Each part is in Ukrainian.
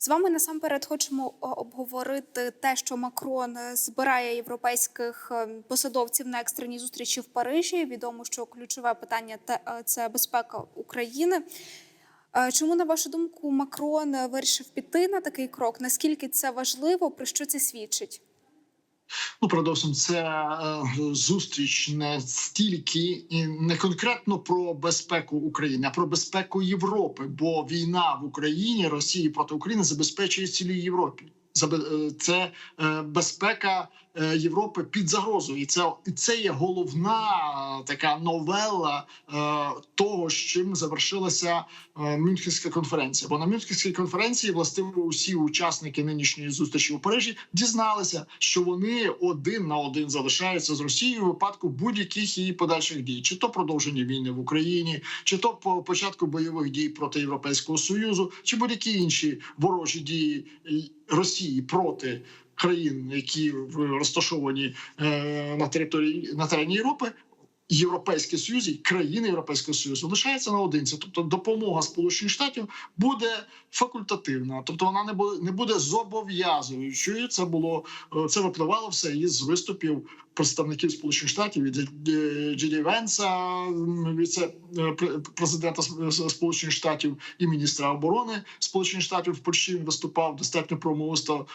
З вами насамперед хочемо обговорити те, що Макрон е, збирає європейських е, посадовців на екстрені зустрічі в Парижі. Відомо, що ключове питання е, це безпека України. Е, Чому, на вашу думку, Макрон е, вирішив піти на такий крок? Наскільки це важливо? Про що це свідчить? Ну, передовсім, це е, зустріч не стільки і не конкретно про безпеку України, а про безпеку Європи. Бо війна в Україні Росії проти України забезпечує цілій Європі. Е, Це е, безпека Європи під загрозою, і це це є головна така новела того, з чим завершилася Мюнхенська конференція. Бо на Мюнхенській конференції властиво усі учасники нинішньої зустрічі у Парижі дізналися, що вони один на один залишаються з Росією у випадку будь-яких її подальших дій, чи то продовження війни в Україні, чи то по початку бойових дій проти Європейського союзу, чи будь-які інші ворожі дії е, Росії проти. Країн, які розташовані е, на території на терені Європи, Європейський Союз і країни Європейського Союзу лишається наодинці. Тобто допомога Сполучених Штатів буде факультативна, тобто вона не буде не буде зобов'язуючою. Це було е, це випливало все із виступів представників Сполучених Штатів від е, Джеді Венса, віце е, президента Сполучених Штатів і міністра оборони Сполучених Штатів в Польщі виступав достатньо промовисто,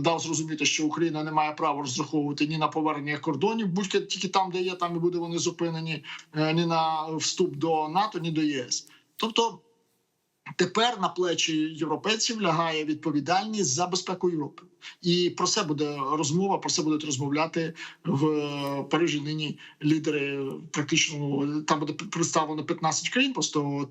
дав зрозуміти, що Україна не має права розраховувати ні на повернення кордонів, будь-яке тільки там, де є, там і буде вони зупинені, е, ні на вступ до НАТО, ні до ЄС. Тобто. Тепер на плечі європейців лягає відповідальність за безпеку Європи, і про це буде розмова. Про це будуть розмовляти в Парижі. Нині лідери практично там буде представлено 15 країн. Просто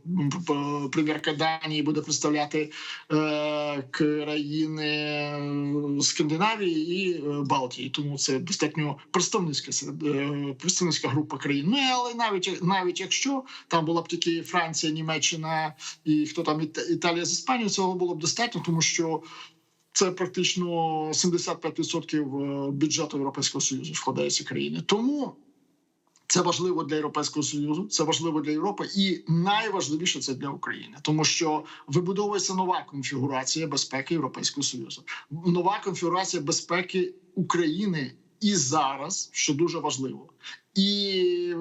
прем'єрка Данії буде представляти е, країни е, Скандинавії і е, Балтії. Тому це достатньо представницька е, представницька група країн. Ну але навіть навіть якщо там була б тільки Франція, Німеччина і хто там Іт- Італія з Іспанією, цього було б достатньо, тому що це практично 75% е, бюджету Європейського Союзу вкладає ці країни. Тому це важливо для Європейського Союзу, це важливо для Європи, і найважливіше це для України, тому що вибудовується нова конфігурація безпеки Європейського Союзу, нова конфігурація безпеки України і зараз, що дуже важливо, і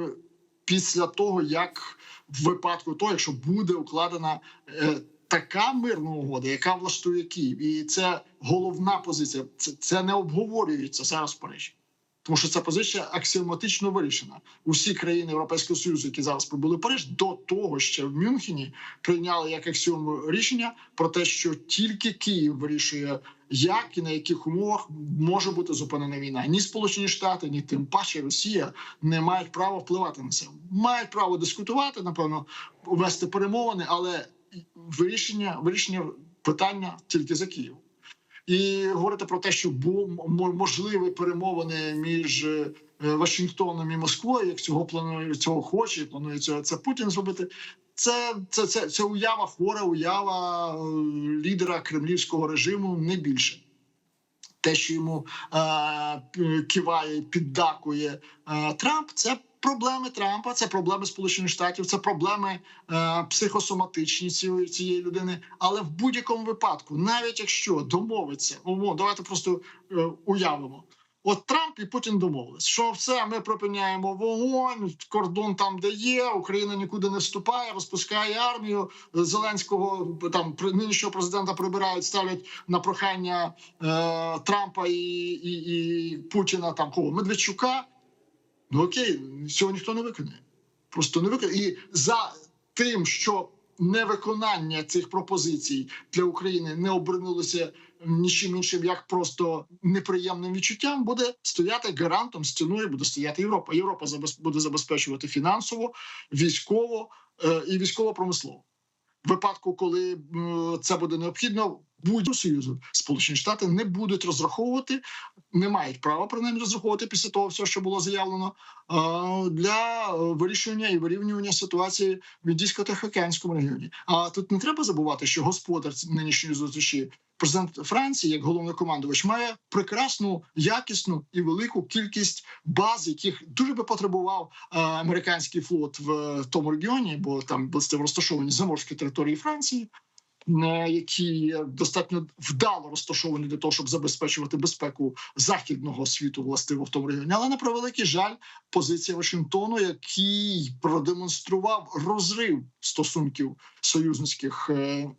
після того як в випадку того, якщо буде укладена е, така мирна угода, яка влаштує Київ, і це головна позиція. Це, це не обговорюється зараз в Парижі. Тому що ця позиція аксіоматично вирішена. Усі країни Європейського Союзу, які зараз прибули в Париж, до того ще в Мюнхені прийняли як аксіому рішення про те, що тільки Київ вирішує, як і на яких умовах може бути зупинена війна. Ні Сполучені Штати, ні тим паче Росія не мають права впливати на це. Мають право дискутувати, напевно, вести перемовини, але вирішення, вирішення питання тільки за Києвом. І говорити про те, що бу- м- можливі перемовини між е, Вашингтоном і Москвою, як цього планує цього хоче, планує цього це Путін зробити. Це, це, це, це уява, хвора уява е, лідера кремлівського режиму, не більше. Те, що йому е, киває, піддакує е, Трамп, це проблеми Трампа, це проблеми Сполучених Штатів, це проблеми е, психосоматичні цієї, цієї людини. Але в будь-якому випадку, навіть якщо домовиться, умовно, давайте просто е, уявимо. От Трамп і Путін домовились, що все, ми припиняємо вогонь, кордон там, де є, Україна нікуди не вступає, розпускає армію. Зеленського там нинішнього президента прибирають, ставлять на прохання е, Трампа і, і, і Путіна там кого Медведчука. Ну окей, цього ніхто не виконає. Просто не виконає. І за тим, що невиконання цих пропозицій для України не обернулося нічим іншим, як просто неприємним відчуттям, буде стояти гарантом стіною, буде стояти Європа. Європа буде забезпечувати фінансово, військово е, і військово-промислово. В випадку, коли це буде необхідно, будь-якого союзу Сполучені Штати не будуть розраховувати, не мають права принаймні розраховувати після того, всього, що було заявлено, для е, вирішення і вирівнювання ситуації в Індійсько-Тихоокеанському регіоні. А тут не треба забувати, що господар нинішньої зустрічі, президент Франції, як головнокомандувач, має прекрасну, якісну і велику кількість баз, яких дуже би потребував е, американський флот в е, тому регіоні, бо там власне розташовані заморські території Франції. Е, які достатньо вдало розташовані для того, щоб забезпечувати безпеку західного світу, властиво в тому регіоні. Але на превеликий жаль, позиція Вашингтону, який продемонстрував розрив стосунків союзницьких. е,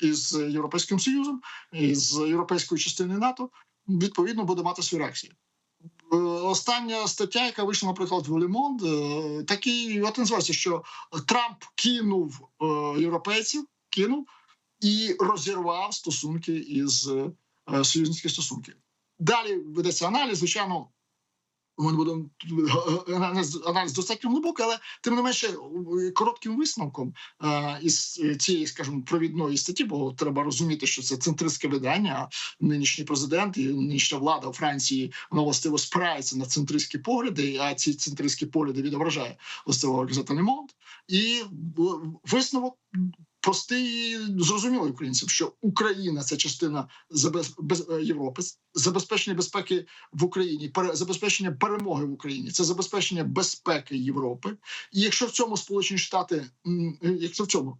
Із Європейським Союзом, із європейською частиною НАТО, відповідно буде мати свою реакцію. Е, Остання стаття, яка вийшла, наприклад, в Лемонд, такий от називається, що Трамп кинув е, європейців, кинув і розірвав стосунки із е, союзницькі стосунки. Далі ведеться аналіз. Звичайно, ми будемо аналіз, достатньо глибокий, але тим не менше коротким висновком е, із цієї, скажімо, провідної статті, бо треба розуміти, що це центристське видання. Нинішній президент і нинішня влада у Франції вона властиво спирається на центристські погляди, а ці центристські погляди відображає властиво газета Le І висновок простий, і зрозумілий українцям, що Україна це частина е, Європи, забезпечення безпеки в Україні, забезпечення перемоги в Україні, це забезпечення безпеки Європи. І якщо в цьому Сполучені Штати, е, якщо в цьому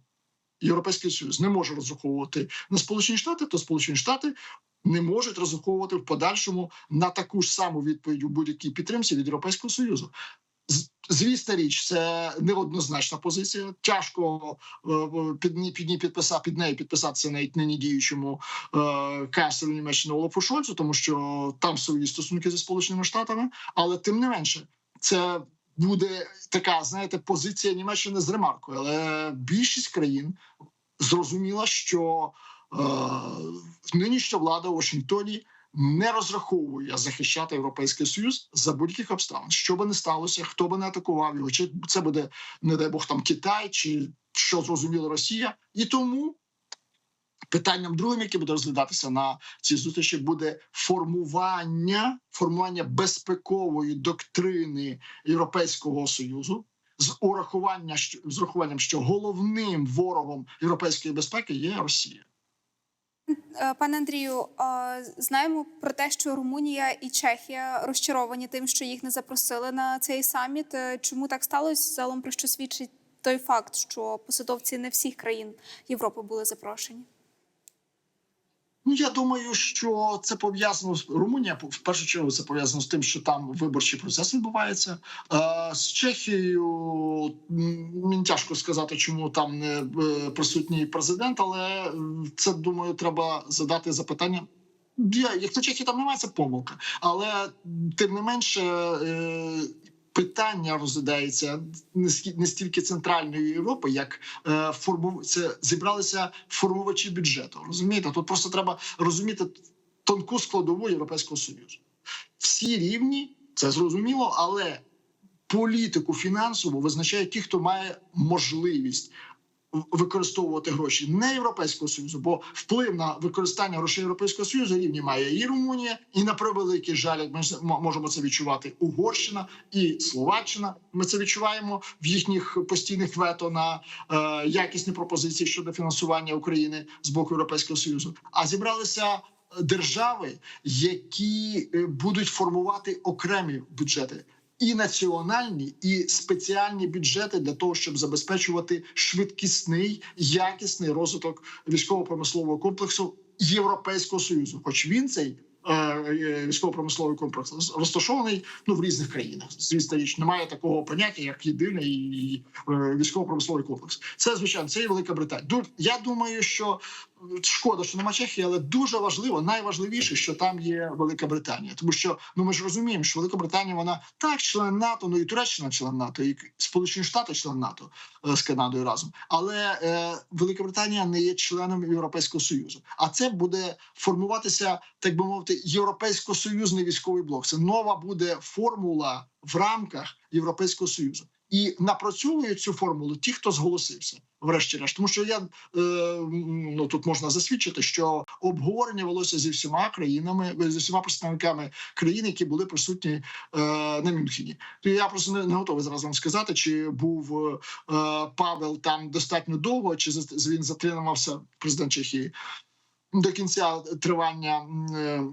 Європейський Союз не може розраховувати на Сполучені Штати, то Сполучені Штати не можуть розраховувати в подальшому на таку ж саму відповідь у будь-якій підтримці від Європейського Союзу. Звісна річ, це неоднозначна позиція. Тяжко е, під під ній підписати під нею підписатися навіть нині діючому е, канцлеру Німеччини Олафу Шольцу, тому що там свої стосунки зі сполученими штатами. Але тим не менше, це буде така, знаєте, позиція Німеччини з ремаркою. Але більшість країн зрозуміла, що е, нинішня влада у Вашингтоні не розраховує захищати європейський союз за будь-яких обставин. Що би не сталося, хто би не атакував його, чи це буде, не дай Бог, там Китай, чи що зрозуміло Росія, і тому. Питанням другим, яке буде розглядатися на цій зустрічі, буде формування формування безпекової доктрини Європейського союзу з урахування з урахуванням, що головним ворогом європейської безпеки є Росія. Е, Пане Андрію, знаємо про те, що Румунія і Чехія розчаровані тим, що їх не запросили на цей саміт. Е, Чому так сталося? Залом про що свідчить той факт, що посадовці не всіх країн Європи були запрошені? Ну я думаю, що це пов'язано з Румунія. В першу чергу це пов'язано з тим, що там виборчий процес відбувається. Е, з Чехією мені тяжко сказати, чому там не е, присутній президент, але е, це думаю, треба задати запитання. Якщо Чехії там немає, це помилка. Але тим не менше. Питання розглядається не стільки центральної Європи, як е, форму це зібралися формувачі бюджету. Розумієте, тут просто треба розуміти тонку складову Європейського союзу. Всі рівні, це зрозуміло, але політику фінансову визначає ті, хто має можливість використовувати гроші не Європейського союзу, бо вплив на використання грошей Європейського союзу рівні має і Румунія, і на превеликий жаль, як ми можемо це відчувати, Угорщина і Словаччина. Ми це відчуваємо в їхніх постійних вето на е, якісні пропозиції щодо фінансування України з боку Європейського союзу. А зібралися е, держави, які е, будуть формувати окремі бюджети. І національні, і спеціальні бюджети для того, щоб забезпечувати швидкісний, якісний розвиток військово-промислового комплексу Європейського союзу, хоч він цей е, військово-промисловий комплекс розташований ну в різних країнах. Звісно, річ немає такого поняття, як єдиний е, військово-промисловий комплекс. Це звичайно, це і Велика Британія. Я думаю, що е, шкода, що нема Чехії, але дуже важливо, найважливіше, що там є Велика Британія, тому що ну ми ж розуміємо, що Велика Британія вона так член НАТО, ну і Туреччина член НАТО, і Сполучені Штати член НАТО е, з Канадою разом. Але е, Велика Британія не є членом Європейського союзу. А це буде формуватися, так би мовити, європейсько-союзний військовий блок. Це нова буде формула в рамках Європейського союзу. І напрацьовують цю формулу ті, хто зголосився, врешті-решт. Тому що я е, ну тут можна засвідчити, що обговорення велося зі всіма країнами, зі всіма представниками країн, які були присутні е, на Мюнхені. То я просто не, не готовий зараз вам сказати, чи був е, Павел там достатньо довго, чи він затримався президент Чехії до кінця тривання. е,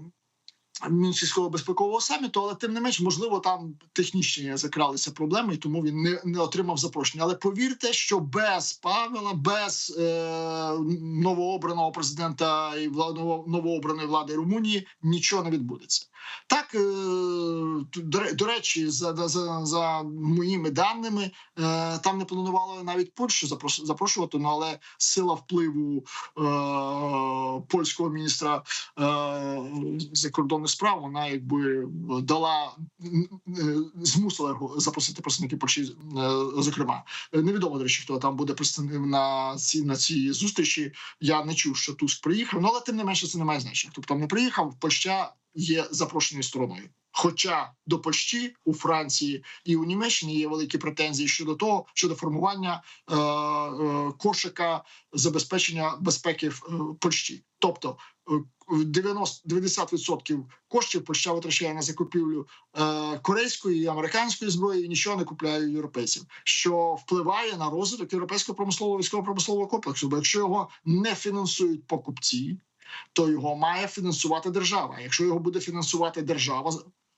Мінського безпекового саміту, але тим не менш, можливо, там технічні закралися проблеми, і тому він не, не отримав запрошення. Але повірте, що без Павела, без е, новообраного президента і вла- новообраної влади Румунії нічого не відбудеться. Так е, до, речі, за, за, за моїми даними, е, там не планували навіть Польщу запрошувати, ну, але сила впливу е, польського міністра е, закордонних справ вона якби дала е, змусила його запросити представників Польщі. Зокрема, невідомо до речі, хто там буде представником на цій на цій зустрічі. Я не чув, що Туск приїхав, ну але тим не менше це не має значення. Б там не приїхав, Польща є запрошеною стороною. Хоча до Польщі у Франції і у Німеччині є великі претензії щодо того, щодо формування е, е, кошика забезпечення безпеки в е, Польщі, тобто е, 90 90% коштів Польща витрачає на закупівлю е, корейської і американської зброї, і нічого не купляє європейців, що впливає на розвиток європейського промислового військово-промислового комплексу. Бо якщо його не фінансують покупці, то його має фінансувати держава. Якщо його буде фінансувати держава,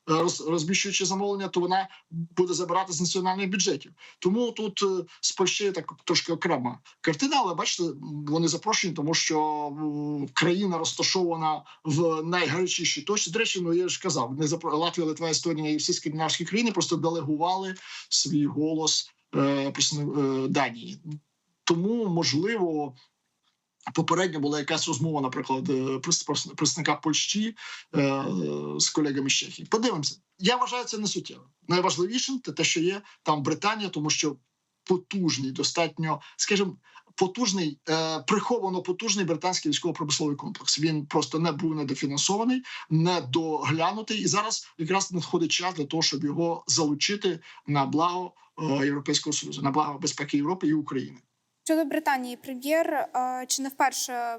е, роз- розміщуючи замовлення, то вона буде забирати з національних бюджетів. Тому тут е, так трошки окрема картина, але бачите, вони запрошені, тому що країна розташована в найгарячішій точці. До речі, ну я ж казав, не запро... Латвія, Литва, Естонія і всі скандинавські країни просто делегували свій голос е, е, Данії. Тому можливо. Попередньо була якась розмова, наприклад, е, представника Польщі е, з колегами з Чехії. Подивимося. Я вважаю це не суттєво. Найважливішим те, що є там Британія, тому що потужний, достатньо, скажімо, потужний, е, приховано потужний британський військово-промисловий комплекс. Він просто не був недофінансований, недоглянутий, і зараз якраз надходить час для того, щоб його залучити на благо е, Європейського союзу, на благо безпеки Європи і України. Щодо Британії, прем'єр е, чи не вперше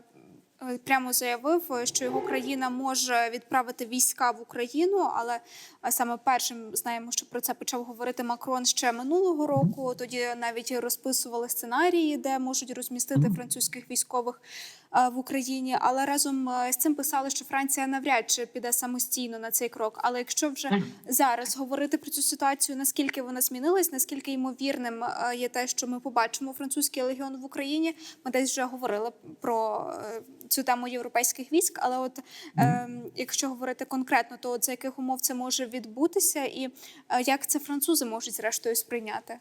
прямо заявив, е, що його країна може відправити війська в Україну, але е, саме першим знаємо, що про це почав говорити Макрон ще минулого року. Тоді навіть розписували сценарії, де можуть розмістити французьких військових е, в Україні. Але разом е, з цим писали, що Франція навряд чи піде самостійно на цей крок. Але якщо вже зараз говорити про цю ситуацію, наскільки вона змінилась, наскільки ймовірним е, є те, що ми побачимо французький легіон в Україні. Ми десь вже говорили про е, цю тему європейських військ. Але от е, якщо говорити конкретно, то от за яких умов це може відбутися, і е, як це французи можуть зрештою сприйняти?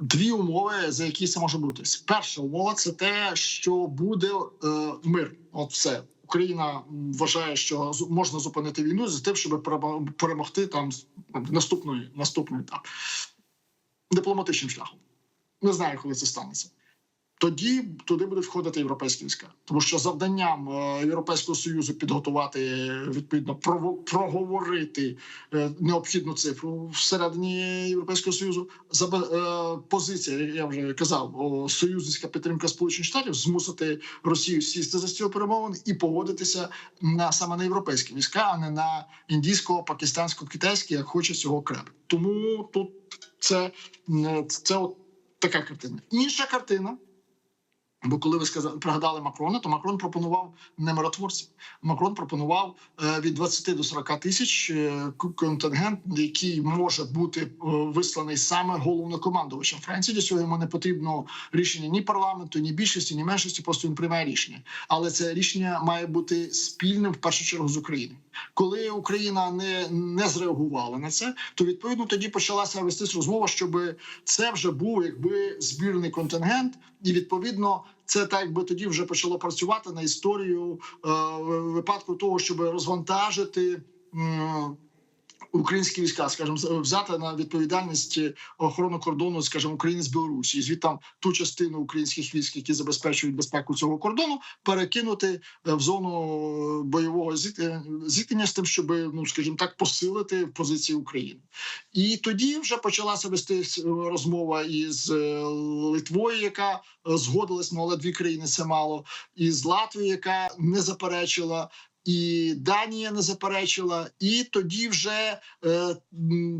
Дві умови, за які це може бути. Перша умова це те, що буде е, мир. От все. Україна вважає, що можна зупинити війну з тим, щоб перемогти там наступний, наступний етап дипломатичним шляхом. Не знаю, коли це станеться. Тоді туди будуть входити європейські війська, тому що завданням е, Європейського союзу підготувати відповідно проговорити е, необхідну цифру всередині Європейського союзу. Е, позиція, я вже казав, союзницька підтримка Сполучених Штатів змусити Росію сісти за стіл перемовин і погодитися на саме на європейські війська, а не на індійсько, пакистансько, китайські, як хоче цього Кремль. Тому тут це, це от така картина. Інша картина. Бо коли ви сказали пригадали Макрона, то Макрон пропонував не миротворців. Макрон пропонував е, від 20 до 40 тисяч е, контингент, який може бути е, висланий саме головнокомандувачем Франції. Для цього йому не потрібно рішення ні парламенту, ні більшості, ні меншості. Просто він приймає рішення. Але це рішення має бути спільним в першу чергу з Україною. Коли Україна не, не зреагувала на це, то відповідно тоді почалася вестись розмова, щоб це вже був якби збірний контингент, і відповідно це так якби тоді вже почало працювати на історію е, випадку того, щоб розвантажити. м, Українські війська, скажімо, взяти на відповідальність охорону кордону, скажімо, України з Білорусі, і звідти ту частину українських військ, які забезпечують безпеку цього кордону, перекинути е, в зону бойового зіт- зіткнення з тим, щоб ну скажімо так, посилити позиції України. І тоді вже почалася вести розмова із е, Литвою, яка е, згодилась, ну але дві країни це мало, і з Латвією, яка не заперечила. І Данія не заперечила, і тоді вже е,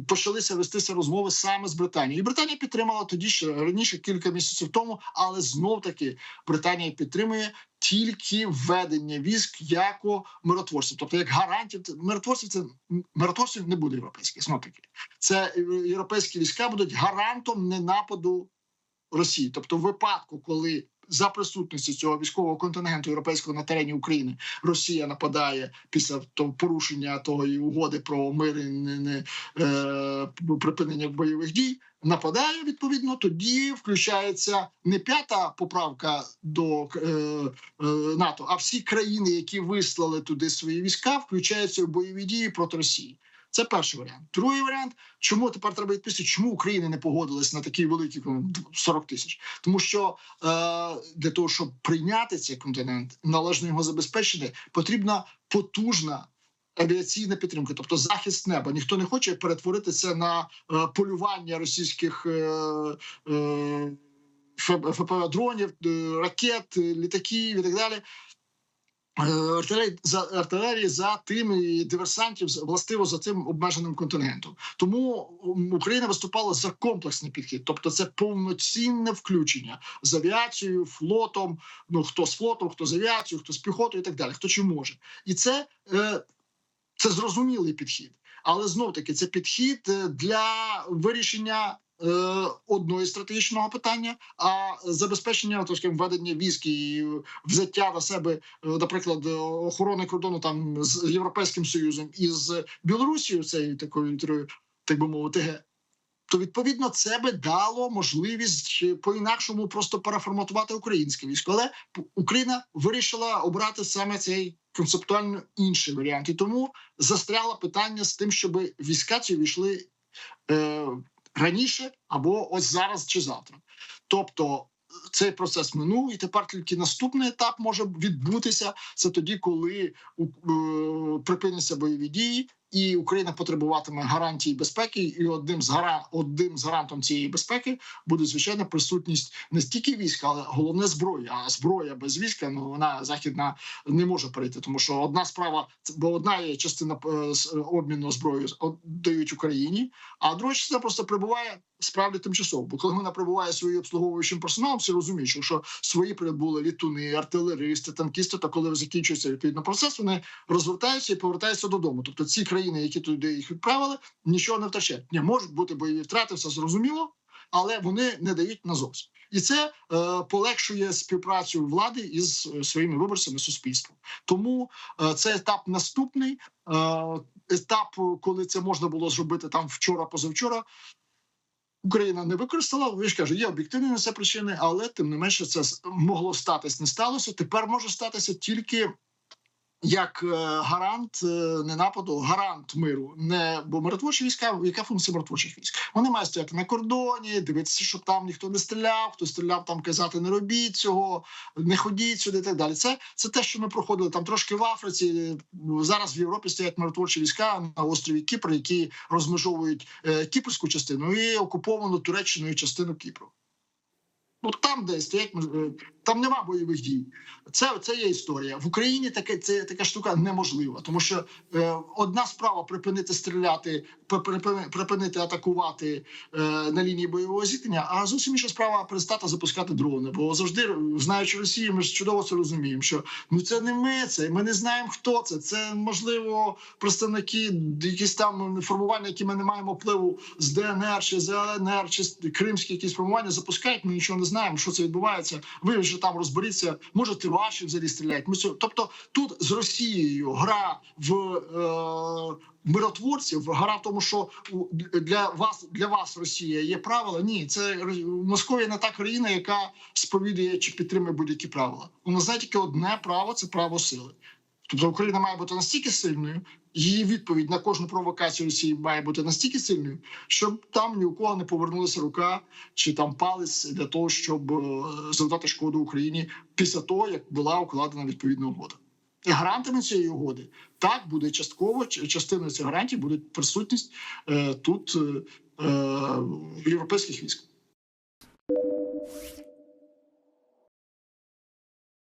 почалися вестися розмови саме з Британією. І Британія підтримала тоді ще раніше кілька місяців тому, але знов таки Британія підтримує тільки введення військ як миротворців, тобто як гарантів миротворців. Це миротворців не буде європейських. Таки це е, європейські війська будуть гарантом ненападу Росії, тобто в випадку, коли за присутності цього військового контингенту європейського на терені України Росія нападає після того порушення тої угоди про мир і не, не, е, припинення бойових дій. Нападає відповідно, тоді включається не п'ята поправка до е, е, НАТО, а всі країни, які вислали туди свої війська, включаються в бойові дії проти Росії. Це перший варіант. Другий варіант, чому тепер треба відповісти, чому Україна не погодилась на такий великий ну, 40 тисяч? Тому що е, для того, щоб прийняти цей континент, належно його забезпечити, потрібна потужна. Авіаційна підтримка, тобто захист неба, ніхто не хоче перетворити це на е, полювання російських е, е, ФПВ дронів, е, ракет, літаків і так далі. Е, Артилерії за тим і диверсантів з- властиво за цим обмеженим контингентом. Тому Україна виступала за комплексний підхід, тобто це повноцінне включення з авіацією, флотом. Ну хто з флотом, хто з авіацією, хто з піхотою, і так далі, хто чи може, і це, е, це зрозумілий підхід. Але знов таки це підхід е, для вирішення е, одної стратегічного питання, а забезпечення то скажімо, введення військ і взяття на себе, е, наприклад, е, охорони кордону там з Європейським Союзом і з Білорусією, цією такою територією, так би мовити, то відповідно це би дало можливість е, по-інакшому просто переформатувати українське військо. Але Україна вирішила обрати саме цей концептуально інший варіант, і тому застряло питання з тим, щоб війська ці війшли е, раніше або ось зараз чи завтра. Тобто. Цей процес минув, і тепер тільки наступний етап може відбутися. Це тоді, коли е, припиняться бойові дії, і Україна потребуватиме гарантії безпеки. І одним з гара одним з гарантом цієї безпеки буде звичайно присутність не стільки війська, але головне зброя. А зброя без війська ну вона західна не може перейти, тому що одна справа бо одна є частина е, з- обміну зброєю дають Україні, а друга частина просто прибуває справді тимчасово. Бо коли вона прибуває своїм обслуговуючим персоналом, всі розуміють, що, що свої прибули літуни, артилеристи, танкісти, то коли закінчується відповідно процес, вони розвертаються і повертаються додому. Тобто ці країни, які туди їх відправили, нічого не втрачають. Ні, можуть бути бойові втрати, все зрозуміло, але вони не дають на зовсім. І це е, полегшує співпрацю влади із е, своїми виборцями суспільством. Тому е, це етап наступний. Е, етап, коли це можна було зробити там вчора, позавчора. Україна не використала. Ви ж кажу, є об'єктивні на це причини, але тим не менше це могло статись, не сталося. Тепер може статися тільки як е, гарант е, не нападу, гарант миру. Не бо миротворчі війська, яка функція миротворчих військ? Вони мають стояти на кордоні, дивитися, щоб там ніхто не стріляв, хто стріляв, там казати не робіть цього, не ходіть сюди. і Так далі. Це це те, що ми проходили там трошки в Африці. Зараз в Європі стоять миротворчі війська на острові Кіпр, які розмежовують е, кіпрську частину і окуповану Туреччиною частину Кіпру. Ну там, де стоять там нема бойових дій. Це, це є історія. В Україні таке це така штука неможлива, тому що е, одна справа припинити стріляти, припини- припинити атакувати е, на лінії бойового зіткнення, а зовсім інша справа перестати запускати дрони. Бо завжди, знаючи Росію, ми ж чудово це розуміємо. Що ну це не ми, це ми не знаємо, хто це. Це можливо представники якісь там формування, які ми не маємо впливу з ДНР чи з ЛНР, чи з кримські якісь формування запускають. Ми нічого не знаємо, що це відбувається. Ви вже там розберіться. Може, ти ваші взагалі стріляють. Ми тобто тут з Росією гра в е, миротворців, гра в тому, що для вас для вас Росія є правила. Ні, це Московія не та країна, яка сповідує чи підтримує будь-які правила. У знає тільки одне право це право сили. Тобто Україна має бути настільки сильною, її відповідь на кожну провокацію Росії має бути настільки сильною, щоб там ні у кого не повернулася рука чи там палець для того, щоб е, завдати шкоду Україні після того, як була укладена відповідна угода. І гарантами цієї угоди так буде частково частиною цих гарантій буде присутність е, тут е, е, європейських військ.